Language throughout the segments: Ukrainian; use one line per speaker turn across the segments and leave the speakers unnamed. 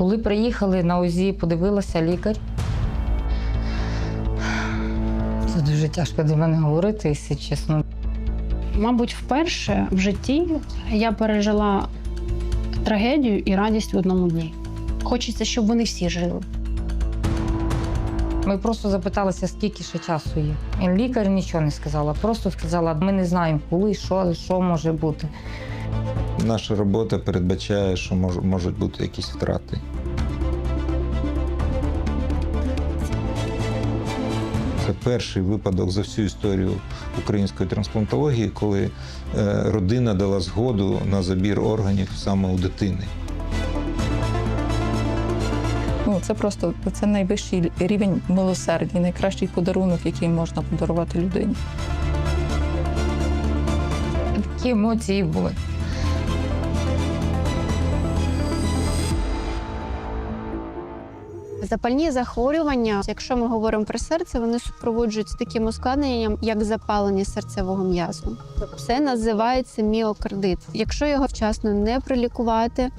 Коли приїхали на УЗІ, подивилася лікар. Це дуже тяжко до мене говорити, якщо чесно.
Мабуть, вперше в житті я пережила трагедію і радість в одному дні. Хочеться, щоб вони всі жили.
Ми просто запиталися, скільки ще часу є. І лікар нічого не сказала, просто сказала, ми не знаємо, коли, що, що може бути.
Наша робота передбачає, що мож- можуть бути якісь втрати. Це перший випадок за всю історію української трансплантології, коли е, родина дала згоду на забір органів саме у дитини.
Ну, це просто це найвищий рівень милосердя, найкращий подарунок, який можна подарувати людині.
Такі емоції були.
Запальні захворювання, якщо ми говоримо про серце, вони супроводжуються таким ускладненням, як запалення серцевого м'язу. Це називається міокардит. Якщо його вчасно не пролікувати,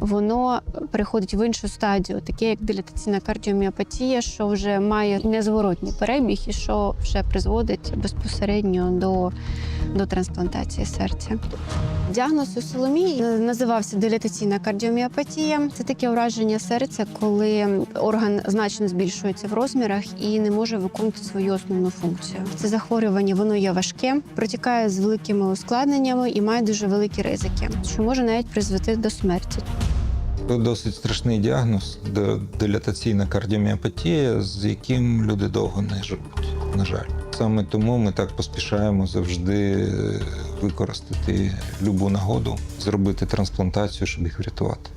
воно переходить в іншу стадію, таке як дилатаційна кардіоміопатія, що вже має незворотній перебіг і що вже призводить безпосередньо до, до трансплантації серця. Діагноз у Соломії називався дилатаційна кардіоміопатія. Це таке ураження серця, коли орган значно збільшується в розмірах і не може виконувати свою основну функцію. Це захворювання воно є важке, протікає з великими ускладненнями і має дуже великі ризики, що може навіть призвести до смерті.
Досить страшний діагноз д- дилатаційна кардіоміопатія, з яким люди довго не живуть, на жаль. Саме тому ми так поспішаємо завжди використати любу нагоду, зробити трансплантацію, щоб їх врятувати.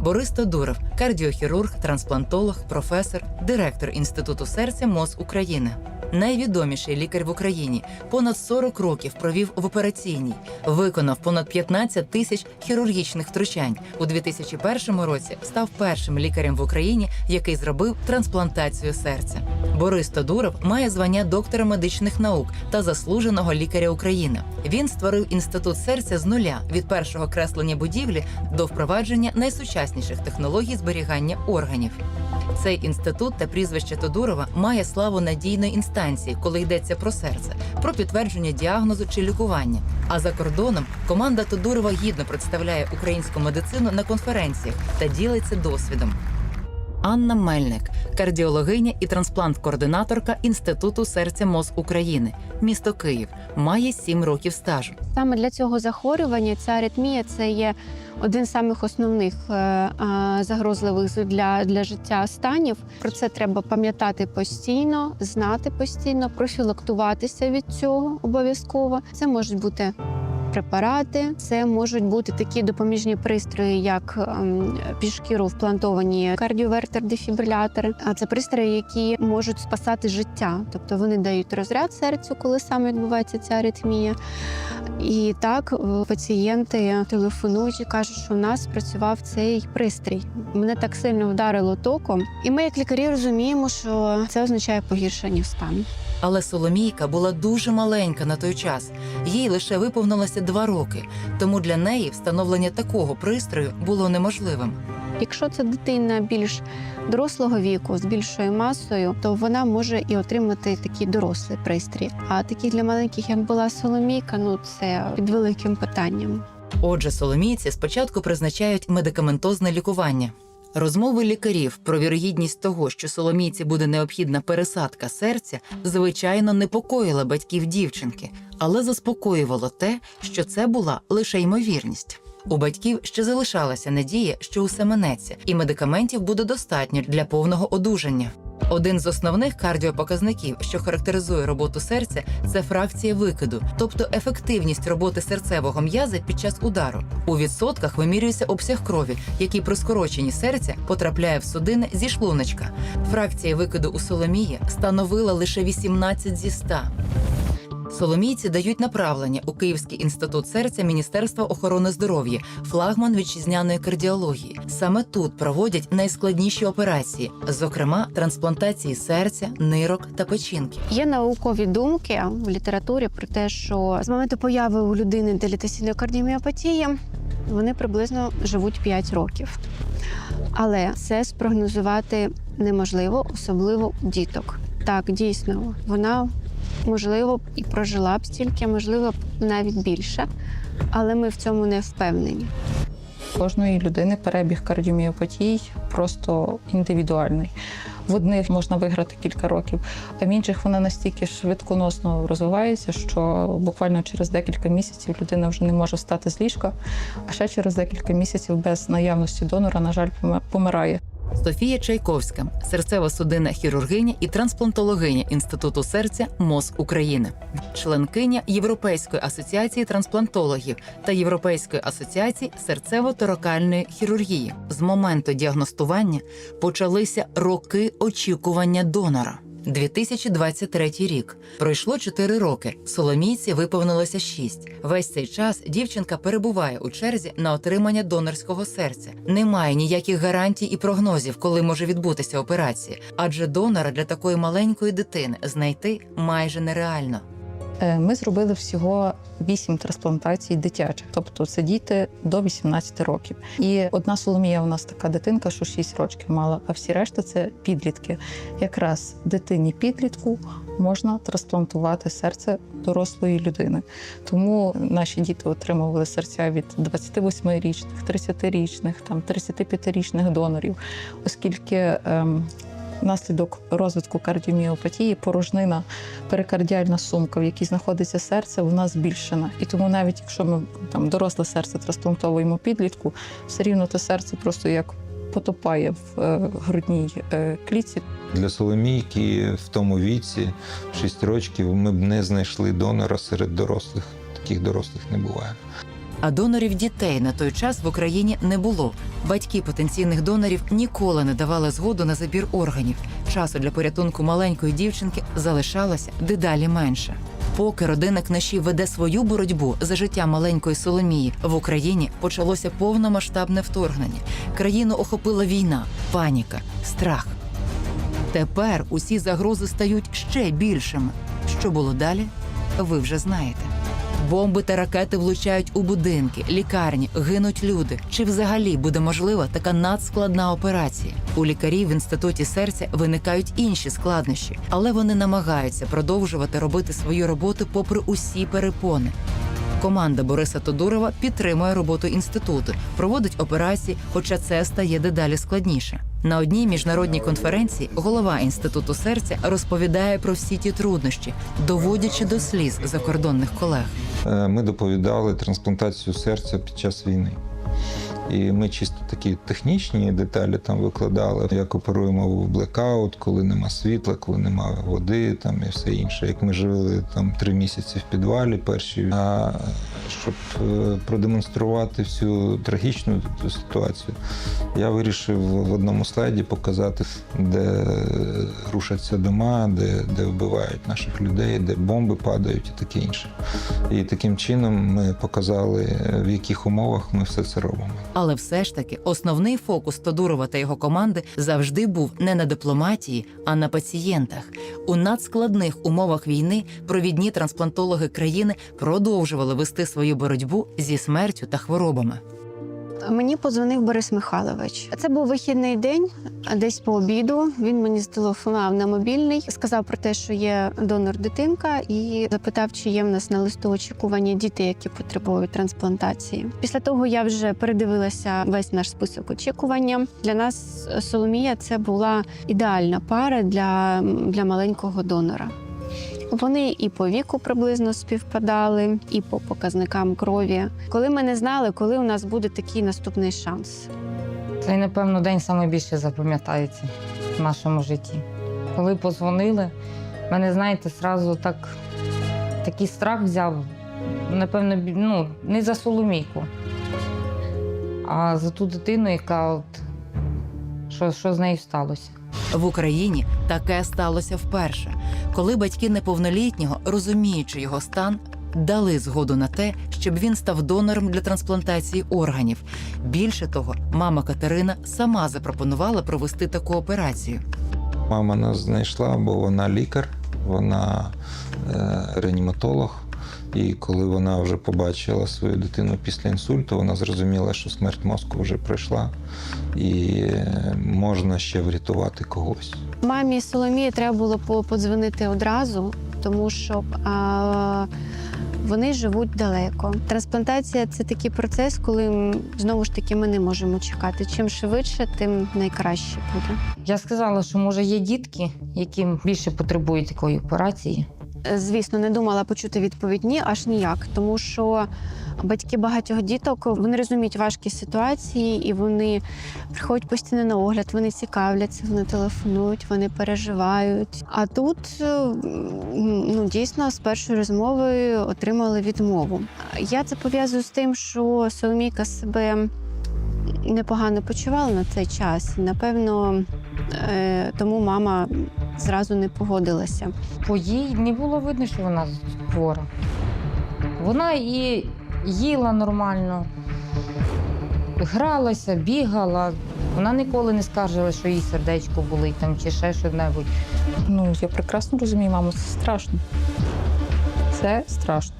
Борис Тодуров, кардіохірург, трансплантолог, професор, директор Інституту серця МОЗ України. Найвідоміший лікар в Україні понад 40 років провів в операційній, виконав понад 15 тисяч хірургічних втручань. У 2001 році став першим лікарем в Україні, який зробив трансплантацію серця. Борис Тодуров має звання доктора медичних наук та заслуженого лікаря України. Він створив інститут серця з нуля від першого креслення будівлі до впровадження найсучасніших технологій зберігання органів. Цей інститут та прізвище Тодурова має славу надійної інстанції, коли йдеться про серце, про підтвердження діагнозу чи лікування. А за кордоном команда Тодурова гідно представляє українську медицину на конференціях та ділиться досвідом. Анна Мельник, кардіологиня і трансплант-координаторка Інституту серця МОЗ України, місто Київ, має 7 років стажу.
Саме для цього захворювання ця аритмія це є один з самих основних е, е, загрозливих для, для життя станів. Про це треба пам'ятати постійно, знати постійно, профілактуватися від цього обов'язково. Це можуть бути. Препарати це можуть бути такі допоміжні пристрої, як ем, під шкіру вплантовані кардіовертер-дефібрилятори. А це пристрої, які можуть спасати життя, тобто вони дають розряд серцю, коли саме відбувається ця аритмія. І так е, пацієнти телефонують і кажуть, що у нас працював цей пристрій. Мене так сильно вдарило током. І ми, як лікарі, розуміємо, що це означає погіршення стану.
Але Соломійка була дуже маленька на той час. Їй лише виповнилося два роки, тому для неї встановлення такого пристрою було неможливим.
Якщо це дитина більш дорослого віку з більшою масою, то вона може і отримати такий дорослий пристрій. А такі для маленьких, як була Соломійка, ну це під великим питанням.
Отже, соломійці спочатку призначають медикаментозне лікування. Розмови лікарів про вірогідність того, що соломійці буде необхідна пересадка серця, звичайно, непокоїла батьків дівчинки, але заспокоювало те, що це була лише ймовірність. У батьків ще залишалася надія, що усе минеться, і медикаментів буде достатньо для повного одужання. Один з основних кардіопоказників, що характеризує роботу серця, це фракція викиду, тобто ефективність роботи серцевого м'яза під час удару. У відсотках вимірюється обсяг крові, який при скороченні серця потрапляє в судини зі шлуночка. Фракція викиду у Соломії становила лише 18 зі 100. Соломійці дають направлення у Київський інститут серця Міністерства охорони здоров'я, флагман вітчизняної кардіології. Саме тут проводять найскладніші операції, зокрема трансплантації серця, нирок та печінки.
Є наукові думки в літературі про те, що з моменту появи у людини дилатаційної кардіоміопатії вони приблизно живуть 5 років. Але це спрогнозувати неможливо, особливо у діток. Так, дійсно, вона можливо б і прожила б стільки, можливо, б навіть більше, але ми в цьому не впевнені.
Кожної людини перебіг кардіоміопатій просто індивідуальний. В одних можна виграти кілька років, а в інших вона настільки швидконосно розвивається, що буквально через декілька місяців людина вже не може встати з ліжка, а ще через декілька місяців без наявності донора, на жаль, помирає.
Софія Чайковська, серцево-судинна хірургиня і трансплантологиня Інституту серця МОЗ України, членкиня Європейської асоціації трансплантологів та Європейської асоціації серцево-торакальної хірургії. З моменту діагностування почалися роки очікування донора. 2023 рік пройшло 4 роки. Соломійці виповнилося 6. Весь цей час дівчинка перебуває у черзі на отримання донорського серця. Немає ніяких гарантій і прогнозів, коли може відбутися операція, адже донора для такої маленької дитини знайти майже нереально.
Е, Ми зробили всього вісім трансплантацій дитячих, тобто це діти до 18 років. І одна Соломія у нас така дитинка, що 6 років мала, а всі решта це підлітки. Якраз дитині підлітку можна трансплантувати серце дорослої людини. Тому наші діти отримували серця від 28-річних, 30-річних, там 35-річних донорів, оскільки. Ем, Внаслідок розвитку кардіоміопатії порожнина перикардіальна сумка, в якій знаходиться серце, вона збільшена. І тому навіть якщо ми там доросле серце трансплантовуємо підлітку, все рівно те серце просто як потопає в е, грудній е, клітці.
Для Соломійки в тому віці, 6 років, ми б не знайшли донора серед дорослих. Таких дорослих не буває.
А донорів дітей на той час в Україні не було. Батьки потенційних донорів ніколи не давали згоду на забір органів. Часу для порятунку маленької дівчинки залишалося дедалі менше. Поки родина Книші веде свою боротьбу за життя маленької Соломії, в Україні почалося повномасштабне вторгнення. Країну охопила війна, паніка, страх. Тепер усі загрози стають ще більшими. Що було далі? Ви вже знаєте. Бомби та ракети влучають у будинки, лікарні, гинуть люди. Чи взагалі буде можлива така надскладна операція? У лікарів в інституті серця виникають інші складнощі, але вони намагаються продовжувати робити свою роботу попри усі перепони. Команда Бориса Тодурова підтримує роботу інституту, проводить операції, хоча це стає дедалі складніше. На одній міжнародній конференції голова інституту серця розповідає про всі ті труднощі, доводячи до сліз закордонних колег.
Е, Ми доповідали трансплантацію серця під час війни. І ми чисто такі технічні деталі там викладали, як оперуємо в блекаут, коли нема світла, коли нема води, там і все інше. Як ми жили там три місяці в підвалі перші. А щоб е, продемонструвати всю трагічну ту ситуацію, я вирішив в одному слайді показати, де рушаться дома, де, де вбивають наших людей, де бомби падають і таке інше. І таким чином ми показали, в яких умовах ми все це робимо.
Але все ж таки основний фокус Тодурова та його команди завжди був не на дипломатії, а на пацієнтах. У надскладних умовах війни провідні трансплантологи країни продовжували вести свою боротьбу зі смертю та хворобами.
Мені подзвонив Борис Михайлович. Це був вихідний день, десь по обіду. Він мені зателефонував на мобільний, сказав про те, що є донор дитинка, і запитав, чи є в нас на листу очікування діти, які потребують трансплантації. Після того я вже передивилася весь наш список очікування. Для нас Соломія це була ідеальна пара для, для маленького донора. Вони і по віку приблизно співпадали, і по показникам крові. Коли ми не знали, коли у нас буде такий наступний шанс.
Цей, напевно, день найбільше запам'ятається в нашому житті. Коли позвонили, мене, знаєте, зразу так, такий страх взяв. Напевно, ну, не за Соломійку, а за ту дитину, яка от, що, що з нею сталося.
В Україні таке сталося вперше, коли батьки неповнолітнього, розуміючи його стан, дали згоду на те, щоб він став донором для трансплантації органів. Більше того, мама Катерина сама запропонувала провести таку операцію.
Мама нас знайшла, бо вона лікар, вона е, реаніматолог. І коли вона вже побачила свою дитину після інсульту, вона зрозуміла, що смерть мозку вже пройшла, і е, можна ще врятувати когось.
Мамі Соломії треба було по- подзвонити одразу, тому що а, вони живуть далеко. Трансплантація це такий процес, коли знову ж таки ми не можемо чекати. Чим швидше, тим найкраще буде.
Я сказала, що може є дітки, які більше потребують такої операції.
Е, Звісно, не думала почути відповідь ні, аж ніяк, тому що батьки багатьох діток вони розуміють важкі ситуації і вони приходять постійно на огляд, вони цікавляться, вони телефонують, вони переживають. А тут е, ну дійсно з першої розмови отримали відмову. Я це пов'язую з тим, що Соломійка себе непогано почувала на цей час. Напевно, е, тому мама зразу не погодилася.
По їй не було видно, що вона хвора. Вона і їла нормально, гралася, бігала. Вона ніколи не скаржила, що їй сердечко болить там чи ще щось.
Ну, я прекрасно розумію, мамо, це страшно. Це страшно.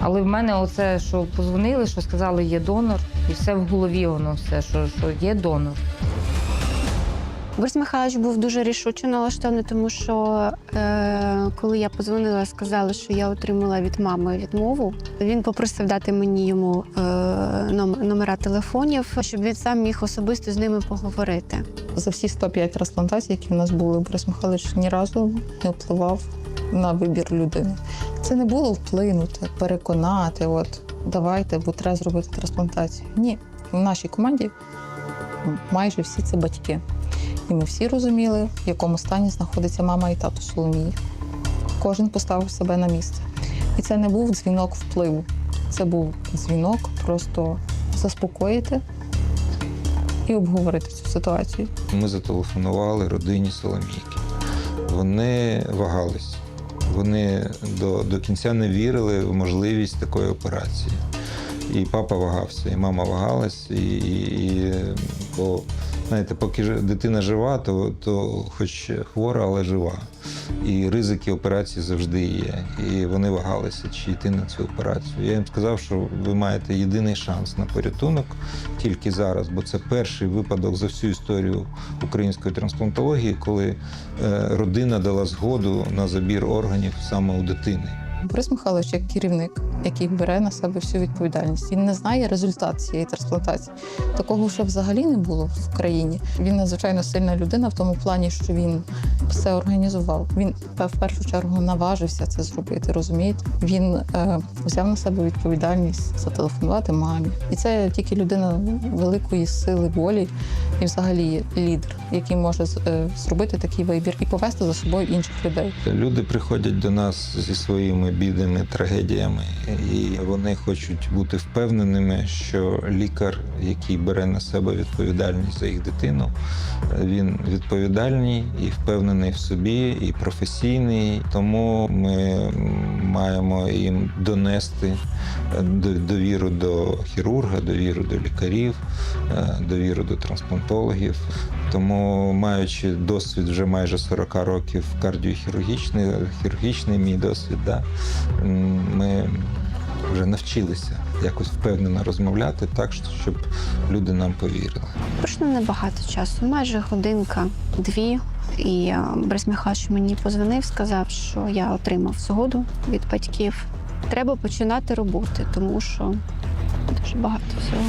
Але в мене оце, що позвонили, що сказали, є донор, і все в голові воно все, що, що є донор.
Борис Михайлович був дуже рішуче налаштований, тому що е, коли я подзвонила, сказали, що я отримала від мами відмову. Він попросив дати мені йому е, номера телефонів, щоб він сам міг особисто з ними поговорити.
За всі 105 трансплантацій, які в нас були, Борис Михайлович ні разу не впливав на вибір людини. Це не було вплинути, переконати, от давайте, бо треба зробити трансплантацію. Ні, в нашій команді майже всі це батьки. І ми всі розуміли, в якому стані знаходиться мама і тато Соломії. Кожен поставив себе на місце. І це не був дзвінок впливу. Це був дзвінок просто заспокоїти і обговорити цю ситуацію.
Ми зателефонували родині Соломійки. Вони вагались. Вони до, до кінця не вірили в можливість такої операції. І папа вагався, і мама вагалась, і, і, і бо знаєте, поки дитина жива, то, то хоч хвора, але жива. І ризики операції завжди є. І вони вагалися, чи йти на цю операцію. Я їм сказав, що ви маєте єдиний шанс на порятунок тільки зараз, бо це перший випадок за всю історію української трансплантології, коли е, родина дала згоду на забір органів саме у дитини.
Борис Михайлович як керівник, який бере на себе всю відповідальність. Він не знає результат цієї трансплантації. Такого ще взагалі не було в країні. Він надзвичайно сильна людина в тому плані, що він все організував. Він в першу чергу наважився це зробити. Розумієте? Він е, взяв на себе відповідальність зателефонувати мамі. І це тільки людина великої сили волі і взагалі лідер, який може е, зробити такий вибір і повести за собою інших людей.
Люди приходять до нас зі своїми бідами, трагедіями, і вони хочуть бути впевненими, що лікар, який бере на себе відповідальність за їх дитину, він відповідальний і впевнений в собі, і професійний. Тому ми маємо їм донести довіру до хірурга, довіру до лікарів, е, довіру до трансплантологів. Тому, маючи досвід вже майже 40 років кардіохірургічний, хірургічний мій досвід, да, ми вже навчилися якось впевнено розмовляти так, щоб люди нам повірили.
Пройшло небагато часу, майже годинка, дві. І е, Борис Михайлович мені позвонив, сказав, що я отримав згоду від батьків. Треба починати роботи, тому що дуже багато всього.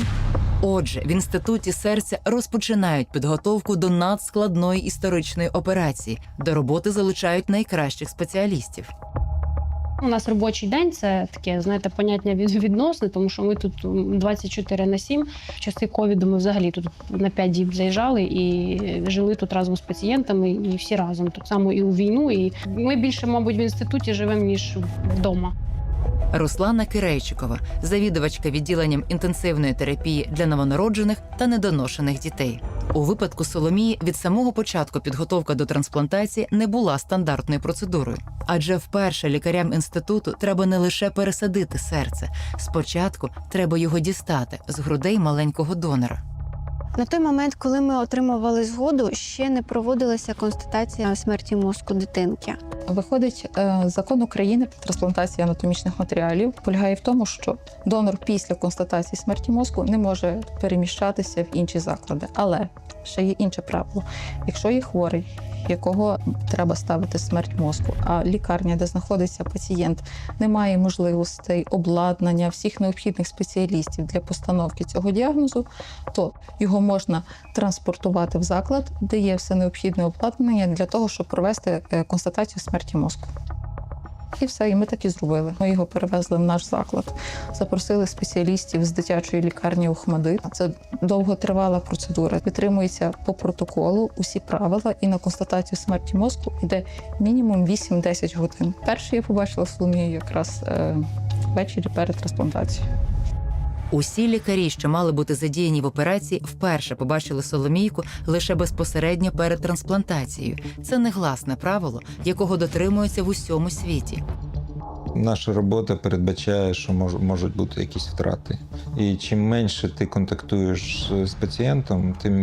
Отже, в інституті серця розпочинають підготовку до надскладної історичної операції. До роботи залучають найкращих спеціалістів.
У нас робочий день це таке, знаєте, поняття від відносне, тому що ми тут м, 24 на 7. В часи ковіду ми взагалі тут на 5 діб заїжджали і жили тут разом з пацієнтами, і всі разом. Так само і у війну. І ми більше, мабуть, в інституті живемо ніж вдома.
Руслана Кирейчикова, завідувачка відділенням інтенсивної терапії для новонароджених та недоношених дітей. У випадку Соломії від самого початку підготовка до трансплантації не була стандартною процедурою, адже вперше лікарям інституту треба не лише пересадити серце. Спочатку треба його дістати з грудей маленького донора.
На той момент, коли ми отримували згоду, ще не проводилася констатація смерті мозку дитинки.
Виходить, е, закон України про трансплантацію анатомічних матеріалів полягає в тому, що донор після констатації смерті мозку не може переміщатися в інші заклади. Але ще є інше правило: якщо є хворий, якого треба ставити смерть мозку, а лікарня, де знаходиться пацієнт, не має можливостей обладнання всіх необхідних спеціалістів для постановки цього діагнозу, то його можна транспортувати в заклад, де є все необхідне обладнання для того, щоб провести е, констатацію смерті мозку. І все, і ми так і зробили. Ми його перевезли в наш заклад, запросили спеціалістів з дитячої лікарні Охмади. Це довготривала процедура. Підтримується по протоколу усі правила, і на констатацію смерті мозку йде мінімум 8-10 годин. Перше я побачила Соломію якраз е, ввечері перед трансплантацією.
Усі лікарі, що мали бути задіяні в операції, вперше побачили Соломійку лише безпосередньо перед трансплантацією. Це негласне правило, якого дотримуються в усьому світі.
Наша робота передбачає, що мож- можуть бути якісь втрати. І чим менше ти контактуєш з пацієнтом, тим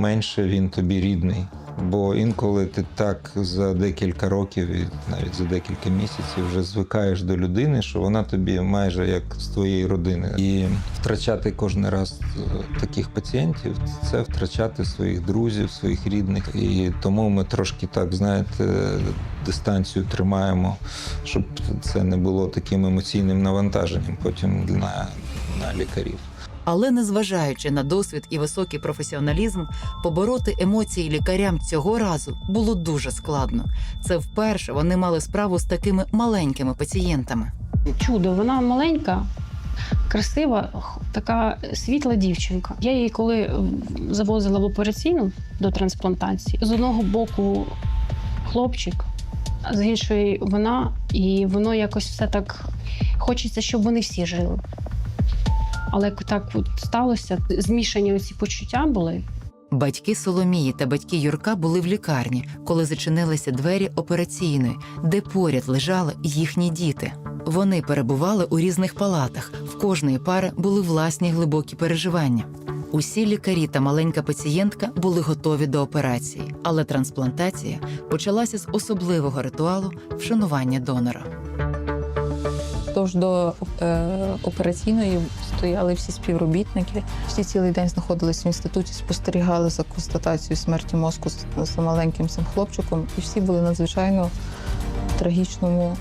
менше він тобі рідний. Бо інколи ти так за декілька років і навіть за декілька місяців вже звикаєш до людини, що вона тобі майже як з твоєї родини. І втрачати кожен раз е, таких пацієнтів це втрачати своїх друзів, своїх рідних. І тому ми трошки так, знаєте, дистанцію тримаємо, щоб це не було таким емоційним навантаженням потім на, на лікарів.
Але незважаючи на досвід і високий професіоналізм, побороти емоції лікарям цього разу було дуже складно. Це вперше вони мали справу з такими маленькими пацієнтами.
Чудо, вона маленька, красива, така світла дівчинка. Я її коли завозила в операційну до трансплантації, з одного боку хлопчик, а з іншої вона, і воно якось все так хочеться, щоб вони всі жили. Але як так от сталося, змішані оці почуття були.
Батьки Соломії та батьки Юрка були в лікарні, коли зачинилися двері операційної, де поряд лежали їхні діти. Вони перебували у різних палатах. В кожної пари були власні глибокі переживання. Усі лікарі та маленька пацієнтка були готові до операції, але трансплантація почалася з особливого ритуалу вшанування донора.
Тож до е, операційної стояли всі співробітники. Всі цілий день знаходились в інституті, спостерігали за констатацією смерті мозку з, маленьким цим хлопчиком, і всі були надзвичайно в трагічному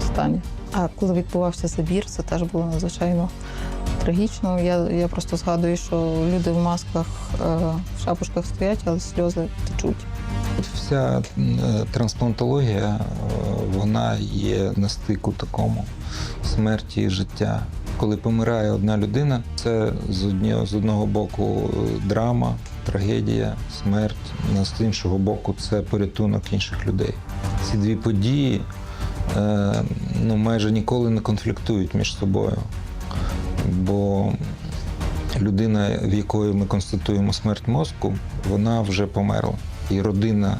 стані. А коли відбувався забір, це теж було надзвичайно трагічно. Я, я просто згадую, що люди в масках, е, в шапочках стоять, але сльози течуть.
Вся е, трансплантологія, е, вона є на стику такому смерті і життя. Коли помирає одна людина, це з одного, боку е, драма, трагедія, смерть, з іншого боку, це порятунок інших людей. Ці дві події е, ну, майже ніколи не конфліктують між собою. Бо людина, в якої ми констатуємо смерть мозку, вона вже померла. І родина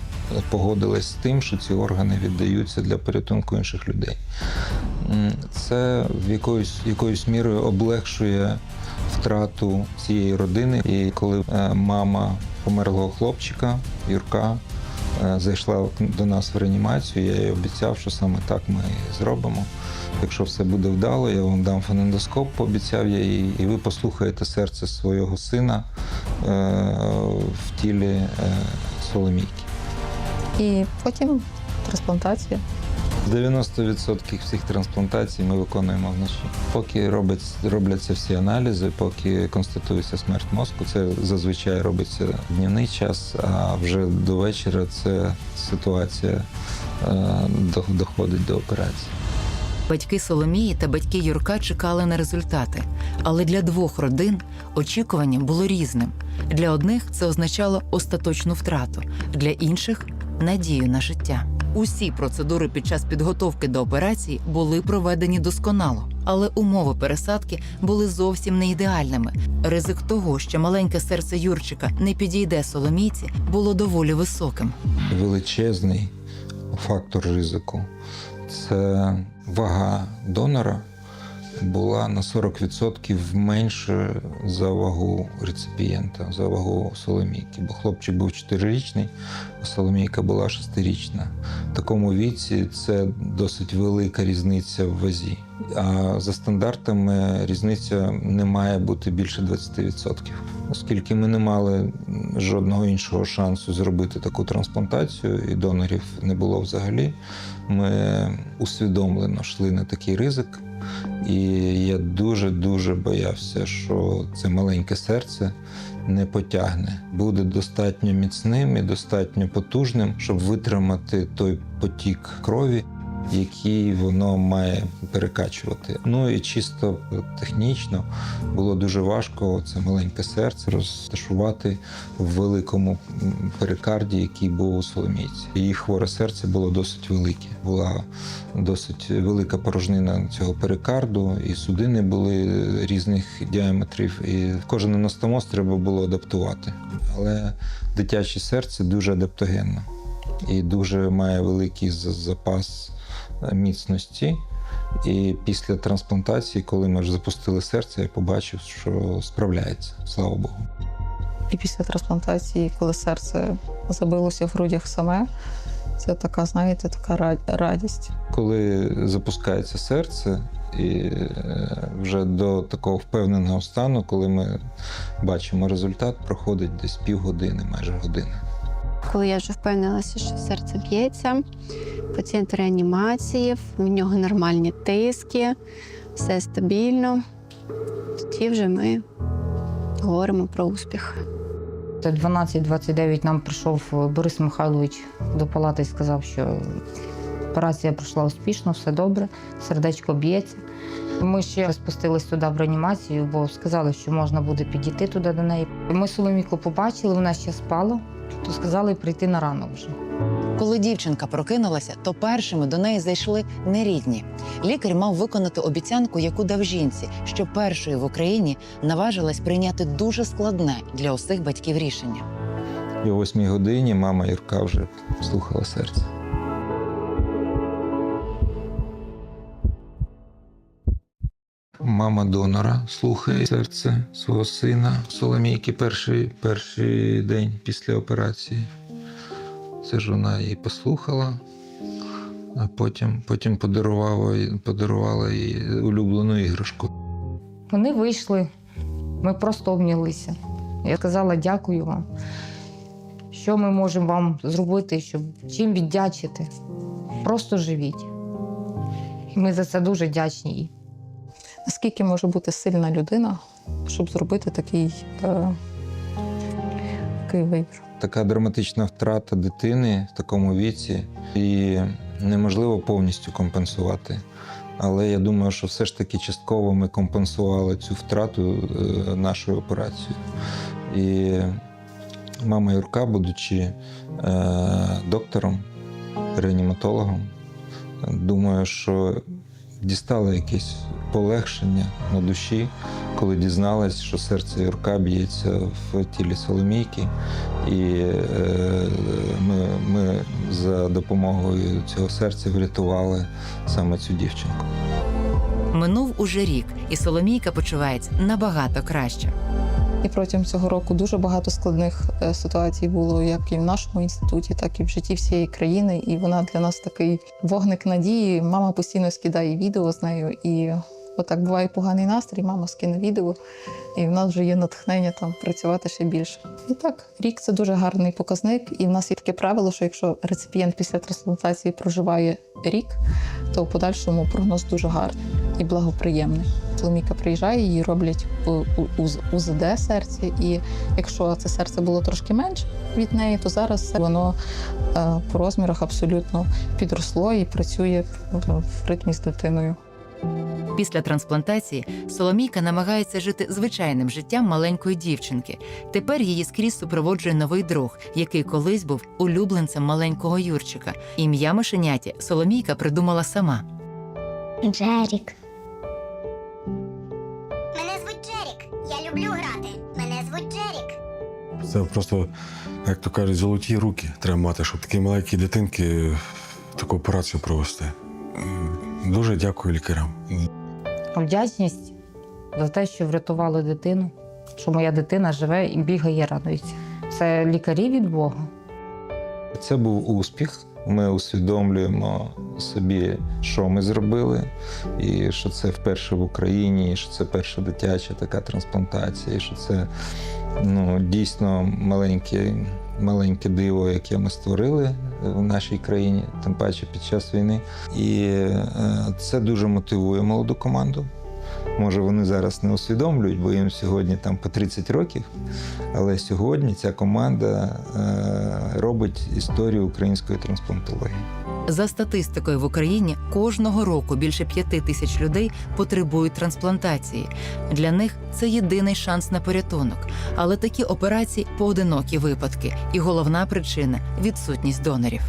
погодилась з тим, що ці органи віддаються для порятунку інших людей. Це в якоюсь, якоюсь мірою облегшує втрату цієї родини. І коли е, мама померлого хлопчика, Юрка, е, зайшла до нас в реанімацію, я їй обіцяв, що саме так ми зробимо. Якщо все буде вдало, я вам дам фонендоскоп, пообіцяв я їй, і ви послухаєте серце свого сина е, в тілі Соломійки.
І потім трансплантація.
90% всіх трансплантацій ми виконуємо вночі. Поки робить, робляться всі аналізи, поки констатується смерть мозку, це зазвичай робиться днівний час, а вже до вечора це ситуація е, доходить до операції.
Батьки Соломії та батьки Юрка чекали на результати, але для двох родин очікування було різним. Для одних це означало остаточну втрату, для інших надію на життя. Усі процедури під час підготовки до операції були проведені досконало, але умови пересадки були зовсім не ідеальними. Ризик того, що маленьке серце Юрчика не підійде Соломійці, було доволі високим.
величезний фактор ризику це вага донора була на 40% менше за вагу реципієнта, за вагу Соломійки. Бо хлопчик був 4-річний, а Соломійка була 6-річна. В такому віці це досить велика різниця в вазі. А за стандартами різниця не має бути більше 20%. Оскільки ми не мали жодного іншого шансу зробити таку трансплантацію, і донорів не було взагалі, ми усвідомлено йшли на такий ризик. І я дуже-дуже боявся, що це маленьке серце не потягне. Буде достатньо міцним і достатньо потужним, щоб витримати той потік крові, який воно має перекачувати. Ну і чисто технічно було дуже важко це маленьке серце розташувати в великому перикарді, який був у Соломійці. Її хворе серце було досить велике. Була досить велика порожнина цього перикарду, і судини були різних діаметрів. І кожен анастомоз треба було адаптувати. Але дитяче серце дуже адаптогенне і дуже має великий запас міцності. І після трансплантації, коли ми вже запустили серце, я побачив, що справляється. Слава Богу.
І після трансплантації, коли серце забилося в грудях саме, це така, знаєте, така ра- радість.
Коли запускається серце, і е, вже до такого впевненого стану, коли ми бачимо результат, проходить десь півгодини, майже години.
Коли я вже впевнилася, що серце б'ється, пацієнт реанімації, в нього нормальні тиски, все стабільно. Тоді вже ми говоримо про успіх.
Це 12-29 нам прийшов Борис Михайлович до палати і сказав, що операція пройшла успішно, все добре, сердечко б'ється. Ми ще спустились туди в реанімацію, бо сказали, що можна буде підійти туди до неї. Ми Соломіку побачили, вона ще спала, то сказали прийти на ранок вже.
Коли дівчинка прокинулася, то першими до неї зайшли нерідні. Лікар мав виконати обіцянку, яку дав жінці, що першою в Україні наважилась прийняти дуже складне для усіх батьків рішення.
І о восьмій годині мама Юрка вже слухала серце. Мама донора слухає серце свого сина Соломійки перший, перший день після операції. Це ж вона її послухала, а потім, потім подарувала, подарувала їй улюблену іграшку.
Вони вийшли, ми просто обнялися. Я сказала дякую вам. Що ми можемо вам зробити, щоб чим віддячити? Просто живіть. Ми за це дуже вдячні їй.
Наскільки може бути сильна людина, щоб зробити такий, е, такий вибір?
така драматична втрата дитини в такому віці, і неможливо повністю компенсувати. Але я думаю, що все ж таки частково ми компенсували цю втрату е, нашою операцією. І мама Юрка, будучи е, доктором, реаніматологом, думаю, що дістала якесь полегшення на душі, коли дізналась, що серце Юрка б'ється в тілі Соломійки. І е, ми, ми за допомогою цього серця врятували саме цю дівчинку.
Минув уже рік, і Соломійка почувається набагато краще.
І протягом цього року дуже багато складних е, ситуацій було як і в нашому інституті, так і в житті всієї країни. І вона для нас такий вогник надії. Мама постійно скидає відео з нею. І отак буває поганий настрій, мама скине відео, і в нас вже є натхнення там працювати ще більше. І так, рік це дуже гарний показник. І в нас є таке правило, що якщо реципієнт після трансплантації проживає рік, то в подальшому прогноз дуже гарний і благоприємний. Соломіка приїжджає, її роблять УЗД серця. І якщо це серце було трошки менше від неї, то зараз воно е, по розмірах абсолютно підросло і працює в ритмі з дитиною.
Після трансплантації Соломійка намагається жити звичайним життям маленької дівчинки. Тепер її скрізь супроводжує новий друг, який колись був улюбленцем маленького Юрчика. Ім'я мишеняті Соломійка придумала сама.
Джерік. Мене звуть Джерік. Я люблю грати. Мене звуть Джерік.
Це просто, як то кажуть, золоті руки треба мати, щоб такі маленькі дитинки таку операцію провести. Дуже дякую лікарям.
Вдячність за те, що врятували дитину, що моя дитина живе і бігає, радується. Це лікарі від Бога.
Це був успіх. Ми усвідомлюємо собі, що ми зробили, і що це вперше в Україні, і що це перша дитяча така трансплантація, і що це ну, дійсно маленьке, маленьке диво, яке ми створили в нашій країні, тим паче під час війни. І е, це дуже мотивує молоду команду. Може, вони зараз не усвідомлюють, бо їм сьогодні там по 30 років. Але сьогодні ця команда е, робить історію української трансплантології.
За статистикою в Україні кожного року більше п'яти тисяч людей потребують трансплантації. Для них це єдиний шанс на порятунок. Але такі операції поодинокі випадки, і головна причина відсутність донорів.